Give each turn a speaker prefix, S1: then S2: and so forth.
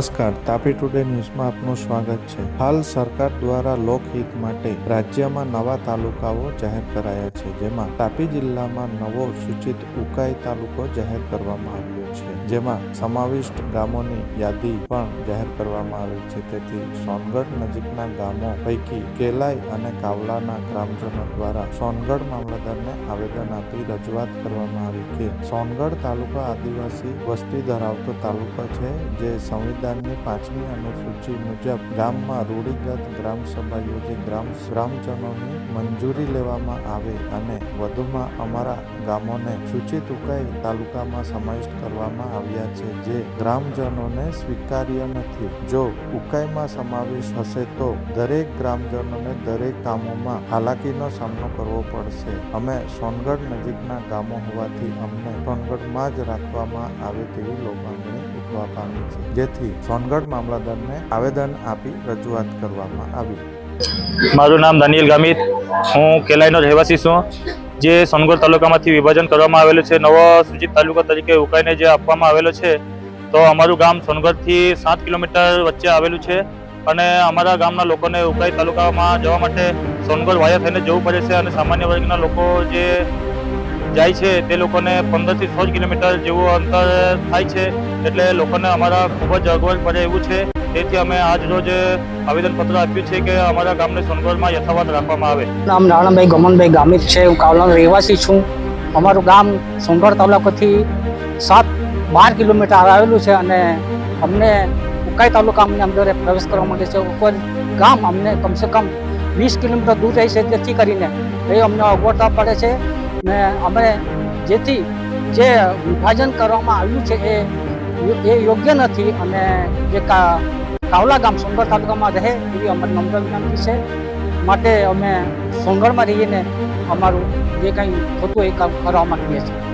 S1: નમસ્કાર, તાપી ટુડે ન્યૂઝમાં આપનું સ્વાગત છે. હાલ સરકાર દ્વારા લોકહિત માટે રાજ્યમાં નવા તાલુકાઓ જાહેર કરાયા છે, જેમાં તાપી જિલ્લામાં નવો સૂચિત ઉકાઈ તાલુકો જાહેર કરવામાં આવ્યો છે. જેમાં સમાવિષ્ટ ગામોની યાદી પણ જાહેર કરવામાં આવી છે. તેથી સોનગઢ નજીકના ગામો પૈકી કેલાઈ અને કાવલાના ગ્રામજનો દ્વારા સોનગઢ મામલતદારને આવેદન આપી રજૂઆત કરવામાં આવી કે સોનગઢ તાલુકા આદિવાસી વસ્તી ધરાવતો તાલુકો છે, જે સંવિધાનની પાંચમી અનુસૂચિ મુજબ ગામમાં રૂઢિગત ગ્રામ સભા યોજી ગ્રામ ગ્રામજનોની મંજૂરી લેવામાં આવે અને વધુમાં અમારા ગામોને સૂચિત ઉકાઈ તાલુકામાં સમાવિષ્ટ કરવામાં આવ્યા છે જે ગ્રામજનોને સ્વીકાર્ય નથી. જો ઉકાઈમાં સમાવેશ હશે તો દરેક ગ્રામજનોને દરેક કામોમાં હાલાકીનો સામનો કરવો પડશે. અમે સોનગઢ નજીકના ગામો હોવાથી અમને સોનગઢમાં જ રાખવામાં આવે તેવી લોકોની ઉઠવા પામી છે. જેથી સોનગઢ મામલતદારને આવેદન આપી રજૂઆત કરવામાં આવી.
S2: મારું નામ દાનિયલ ગામિત. હું કેલાઈનો રહેવાસી છું. જે સોનગઢ તાલુકામાંથી વિભાજન કરવામાં આવેલું છે, નવો સૂચિત તાલુકા તરીકે ઉકાઈને જે આપવામાં આવેલો છે, તો અમારું ગામ સોનગઢથી સાત કિલોમીટર વચ્ચે આવેલું છે અને અમારા ગામના લોકોને ઉકાઈ તાલુકામાં જવા માટે સોનગઢ વાયા થઈને જવું પડે છે અને સામાન્ય વર્ગના લોકો જે જાય છે, તે લોકોને પંદરથી સોળ કિલોમીટર જેવું અંતર થાય છે, એટલે લોકોને અમારા ખૂબ જ અગવડ પડે એવું છે. તેથી અમે આજ રોજ આવેદનપત્ર આપ્યું છે કે અમારા ગામને સોનગઢમાં યથાવત રાખવામાં આવે.
S3: નામ નારણભાઈ ગમનભાઈ ગામિત છે, હું કાવલાનો રહેવાસી છું. અમારું ગામ સોનગઢ તાલુકાથી સાત, બાર કિલોમીટર આવેલું છે અને અમને ઉકાઈ તાલુકા અમને અંદર પ્રવેશ કરવા માટે છે. ઉપર ગામ અમને કમસે કમ વીસ કિલોમીટર દૂર રહે છે તેથી કરીને એ અમને અગવડતા પડે છે ને અમે જેથી જે વિભાજન કરવામાં આવ્યું છે એ એ યોગ્ય નથી અને જે કા કાવલા ગામ સોનગઢ તાલુકામાં રહે એવી અમારી નમ્ર વિનંતી છે. માટે અમે સોનગઢમાં રહીને અમારું જે કંઈ થતું એ કામ કરવા માંગીએ છીએ.